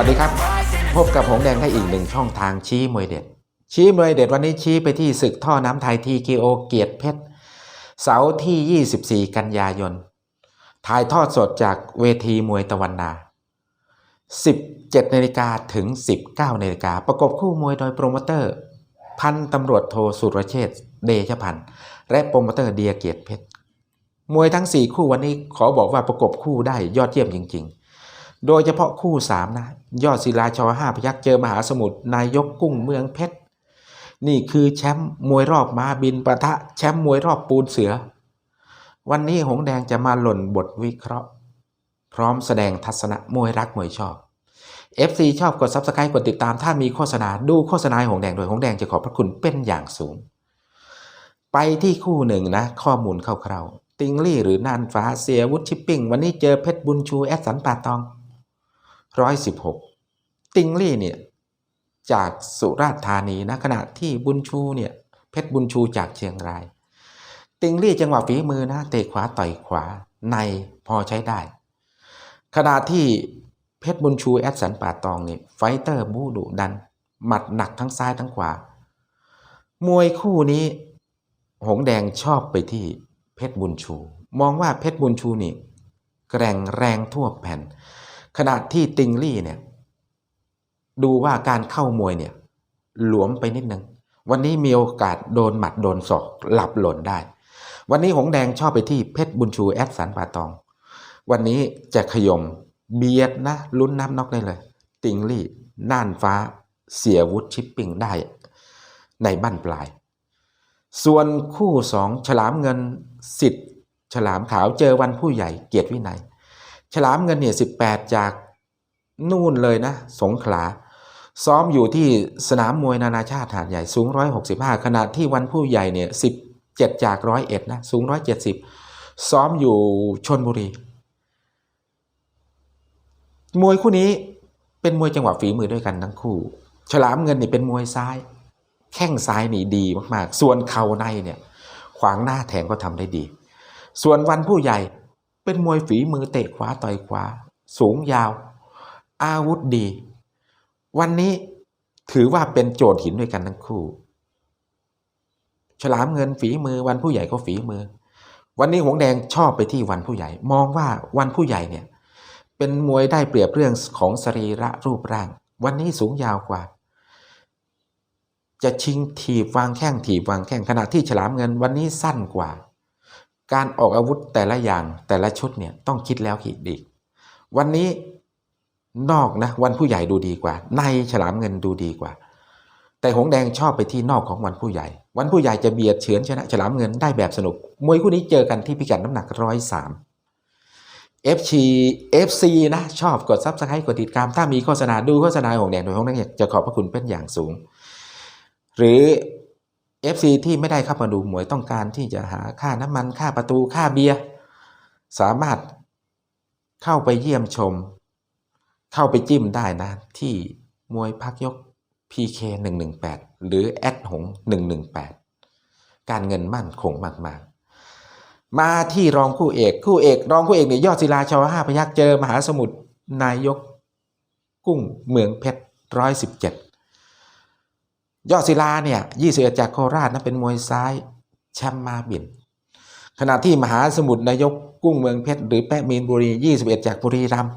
วัสดีครับ พบกับหงแดงได้อีกหนึ่งช่องทางชี้มวยเด็ด ชี้มวยเด็ดวันนี้ชี้ไปที่ศึกท่อน้ำไทยทีกีโอเกียรติเพชรเสาร์ที่ 24 กันยายน ถ่ายทอดสดจากเวทีมวยตะวันนา 17นาฬิกาถึง 19นาฬิกาประกบคู่มวยโดยโปรโมเตอร์ พันตำรวจโทสุรเชษเดชพันธ์และโปรโมเตอร์เดียเกียรติเพชรมวยทั้ง 4 คู่วันนี้ขอบอกว่าประกบคู่ได้ยอดเยี่ยมจริง ๆ โดยเฉพาะคู่3นะ ยอดศิลาชอห้าพยักเจอมหาสมุทรนายกกุ้งเมืองเพชร นี่คือแชมป์มวยรอบม้าบินปะทะแชมป์มวยรอบปูนเสือ วันนี้หงแดงจะมาหล่นบทวิเคราะห์ พร้อมแสดงทัศนะมวยรักมวยชอบ FC ชอบกด Subscribe กดติดตามถ้ามีโฆษณาดูโฆษณาหงแดงโดยหงแดงจะขอบพระคุณเป็นอย่างสูง ไปที่คู่หนึ่งนะ ข้อมูลคร่าวๆติงลี่หรือน่านฟ้าเสียวุฒิชิปปิ้ง วันนี้เจอเพชรบุญชู แอดสันป่าตอง ร้อยสิบหกติงลี่เนี่ยจากสุราษฎร์ธานีนะขณะที่บุญชูเนี่ยเพชรบุญชูจากเชียงราย ติงลี่จังหวะฝีมือนะเตะขวาต่อยขวาในพอใช้ได้ ขณะที่เพชรบุญชูแอดสันป่าตองเนี่ยไฟเตอร์บูดุดัน หมัดหนักทั้งซ้ายทั้งขวา มวยคู่นี้ หงแดงชอบไปที่เพชรบุญชู มองว่าเพชรบุญชูนี่แกร่งแรงทั่วแผ่น ขณะที่ติงลี่เนี่ยดูว่าการเข้ามวยเนี่ยหลวมไปนิดนึง วันนี้มีโอกาสโดนหมัดโดนศอกหลับหล่นได้ วันนี้หงแดงชอบไปที่เพชรบุญชูแอดสันป่าตอง วันนี้จะขยมเบียดนะลุ้นน้ำน็อกได้เลย ติงลี่น่านฟ้าเสียวุฒิชิปปิ้งได้ ในบั้นปลาย ส่วนคู่สองฉลามเงินสิทธิ์ฉลามขาวเจอวันผู้ใหญ่เกียรติวินัย ฉลามเงินเนี่ยสิบแปดจากนู่นเลยนะ สงขลา ซ้อมอยู่ที่สนามมวยนานาชาติหาดใหญ่สูง 165 ขณะที่วันผู้ใหญ่เนี่ย17 จากร้อยเอ็ดนะ สูง 170 ซ้อมอยู่ชนบุรี มวยคู่นี้เป็นมวยจังหวะฝีมือด้วยกันทั้งคู่ ฉลามเงินนี่เป็นมวยซ้าย แข้งซ้ายนี่ดีมากๆ ส่วนเข่าในเนี่ยขวางหน้าแทงก็ทำได้ดี ส่วนวันผู้ใหญ่ เป็นมวยฝีมือเตะขวาต่อยขวา สูงยาว อาวุธดี วันนี้ถือว่าเป็นโจทย์หินด้วยกันทั้งคู่ ฉลามเงินฝีมือวันผู้ใหญ่ก็ฝีมือ วันนี้หงแดงชอบไปที่วันผู้ใหญ่ มองว่าวันผู้ใหญ่เนี่ย เป็นมวยได้เปรียบเรื่องของสรีระรูปร่าง วันนี้สูงยาวกว่า จะชิงถีบวางแข้งถีบวางแข้งขณะที่ฉลามเงินวันนี้สั้นกว่า การออกอาวุธแต่ละอย่างแต่ละชุดเนี่ยต้องคิดแล้วคิดอีก วันนี้นอกนะวันผู้ใหญ่ดูดีกว่า ในฉลามเงินดูดีกว่า แต่หงแดงชอบไปที่นอกของวันผู้ใหญ่ วันผู้ใหญ่จะเบียดเฉือนชนะฉลามเงินได้แบบสนุก มวยคู่นี้เจอกันที่พิกัดน้ำหนักร้อยสาม FC FC นะ ชอบกดซับสไครต์กดติดตาม ถ้ามีโฆษณาดูโฆษณาของแดงโดยหงแดงอยากจะขอบพระคุณเป็นอย่างสูง หรือ FC ที่ไม่ได้เข้ามาดูมวยต้องการที่จะหาค่าน้ำมันค่าประตูค่าเบียร์สามารถเข้าไปเยี่ยมชม เข้าไปจิ้มได้นะ ที่มวยพักยก PK 118 หรือแอดหง 118 การเงินมั่นคงมาก ๆ มาที่รองคู่เอก คู่เอก รองคู่เอกเนี่ยยอดศิลาชอห้าพยักเจอมหาสมุทรนายก กุ้งเมืองเพชรร้อยสิบเจ็ด ยอดศิลาเนี่ยยี่สิบเอ็ดจากโคราชนะเป็นมวยซ้ายแชมป์มาบิน ขณะที่มหาสมุทรนายกกุ้งเมืองเพชรหรือแปะมีนบุรี21จากบุรีรัมย์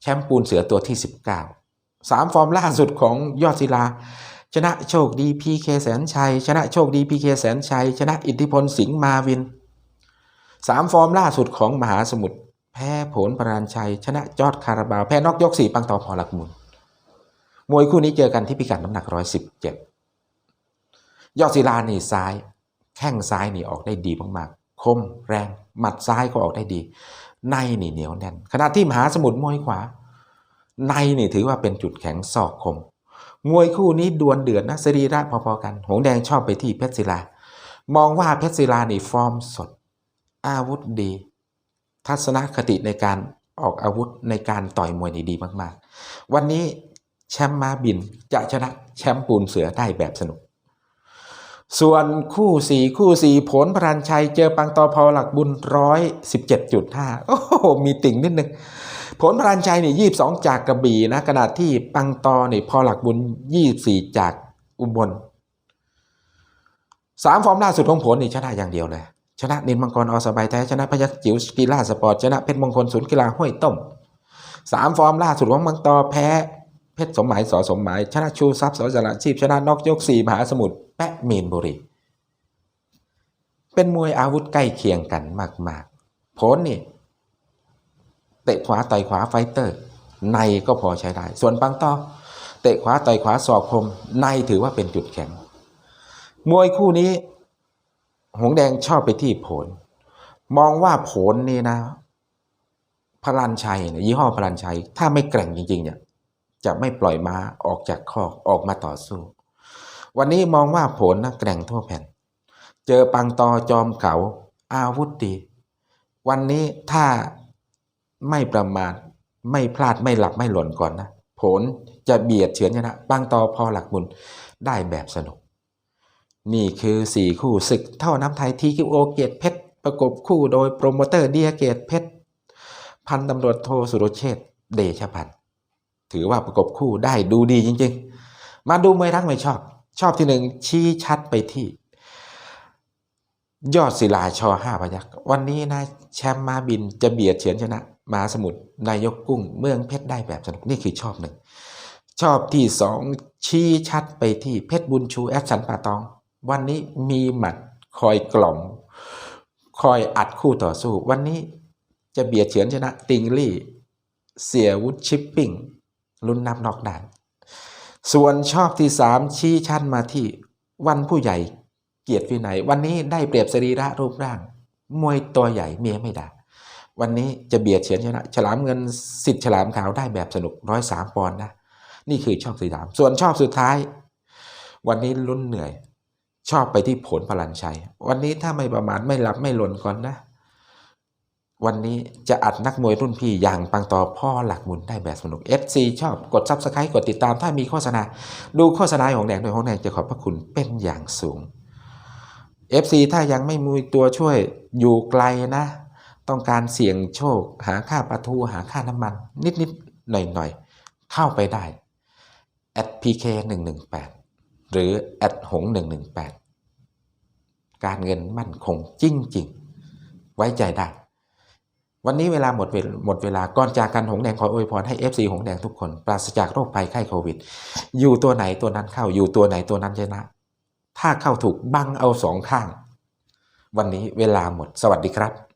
แชมป์ปูนเสือตัวที่19สามฟอร์มล่าสุดของยอดศิลา ชนะโชคดีพีเคแสนชัย ชนะโชคดีพีเคแสนชัย ชนะอิทธิพลสิงห์มาวินสามฟอร์มล่าสุดของมหาสมุทรแพ้ผลปราณชัย ชนะจอดคาราบาว แพ้นอกยกสี่ปังต่อพอหลักมุน มวยคู่นี้เจอกันที่พิกัดน้ำหนักร้อยสิบเจ็ดยอดศิลานี่ซ้าย แข้งซ้ายนี่ออกได้ดีมากๆ คมแรง หมัดซ้ายก็ออกได้ดี ในนี่เหนียวแน่น ขณะที่มหาสมุทรมวยขวา ในนี่ถือว่าเป็นจุดแข็งศอกคม มวยคู่นี้ดวลเดือดนะสรีระพอๆกัน หงแดงชอบไปที่เพชรศิลา มองว่าเพชรศิลานี่ฟอร์มสด อาวุธดี ทัศนคติในการออกอาวุธในการต่อยมวยนี่ดีมาก ๆ วันนี้ แชมป์มาบินจะชนะแชมป์ปูนเสือได้แบบสนุก ส่วนคู่สี่คู่สี่ผลพรันชัยเจอปังตอพอหลักบุญร้อยสิบเจ็ดจุดห้าโอ้โหมีติ่งนิดนึงผลพลันชัยนี่ยี่สองจากกระบี่นะขณะที่ปังตอนี่พอหลักบุญยี่สี่จากอุบลสามฟอร์มล่าสุดของผลนี่ชนะอย่างเดียวเลยชนะนินมังกรอสบายแท้ชนะพยัคฆ์จิ๋วกีฬาสปอร์ตชนะเพชรมงคลศูนย์กีฬาห้วยต้มสามฟอร์มล่าสุดของมังตอแพ้ เพชรสมหมายสอสมหมาย ชนะชูทรัพย์สอจระชีพชนะนอกยกสี่มหาสมุทรแปะมีนบุรี เป็นมวยอาวุธใกล้เคียงกันมากๆผลนี่เตะขวาต่อยขวาไฟเตอร์ ในก็พอใช้ได้ ส่วนปังตอเตะขวาต่อยขวาศอกคม ในถือว่าเป็นจุดแข็ง มวยคู่นี้ หงแดงชอบไปที่ผล มองว่าผลนี่นะพลันชัยยยี่ห้อพลันชัย ถ้าไม่แกร่งจริงๆเนี่ย จะไม่ปล่อยม้าออกจากคอกออกมาต่อสู้ วันนี้มองว่าผลนะแกร่งทั่วแผ่น เจอปังตอจอมเก่าอาวุธดี วันนี้ถ้าไม่ประมาทไม่พลาดไม่หลับไม่หล่นก่อนนะผลจะเบียดเฉือนชนะปังตอพอหลักบุญได้แบบสนุก นี่คือสี่คู่ศึกเท่าน้ำไทยทีคิวโอเกียรติเพชรประกบคู่โดยโปรโมเตอร์เดียเกียรติเพชรพันตำรวจโทสุรเชษเดชพันธ ถือว่าประกบคู่ได้ดูดีจริง ๆ มาดูมวยรักไม่ชอบ ชอบที่หนึ่งชี้ชัดไปที่ ยอดศิลาชอห้าพยักวันนี้นะแชมป์มาบินจะเบียดเฉือนชนะ มาสมุทรนายกกุ้ง เมืองเพชรได้แบบสนุกนี่คือชอบหนึ่งชอบที่สองชี้ชัดไปที่เพชรบุญชูแอดสันป่าตอง วันนี้มีหมัดคอยกล่อม คอยอัดคู่ต่อสู้ วันนี้จะเบียดเฉือนชนะติงลี่ เสียวุฒิชิปปิ้ง ลุ้นนับนอกด่าน ส่วนชอบที่สามชี้ชัดมาที่วันผู้ใหญ่เกียรติวินัย วันนี้ได้เปรียบสรีระรูปร่าง มวยตัวใหญ่เมียไม่ได้วันนี้จะเบียดเฉือนชนะ ฉลามเงินสิทธิ์ฉลามขาวได้แบบสนุกร้อยสามปอนด์นะ นี่คือชอบที่สามส่วนชอบสุดท้าย วันนี้ลุ้นเหนื่อย ชอบไปที่ผลพลันชัย วันนี้ถ้าไม่ประมาทไม่หลับไม่หล่นก่อนนะ วันนี้จะอัดนักมวยรุ่นพี่อย่างปังต่อพ่อหลักมุนได้แบบสนุก FC ชอบกด Subscribe กดติดตามถ้ามีโฆษณา ดูโฆษณาของแดงโดยของแดงจะขอบพระคุณเป็นอย่างสูง FC ถ้ายังไม่มีตัวช่วยอยู่ไกลนะ ต้องการเสี่ยงโชค หาค่าปลาทูหาค่าน้ำมัน นิดๆหน่อยๆ เข้าไปได้ @pk 1 1 8หรือหง118 การเงินมั่นคงจริงๆ ไว้ใจได้ วันนี้เวลาหมดเวลหมดเวลาก่อนจากกันหงแดงขออวยพรให้ FC หงแดงทุกคน ปราศจากโรคภัยไข้โควิด อยู่ตัวไหนตัวนั้นเข้าอยู่ตัวไหนตัวนั้นชนะ ถ้าเข้าถูกบังเอาสองข้าง วันนี้เวลาหมดสวัสดีครับ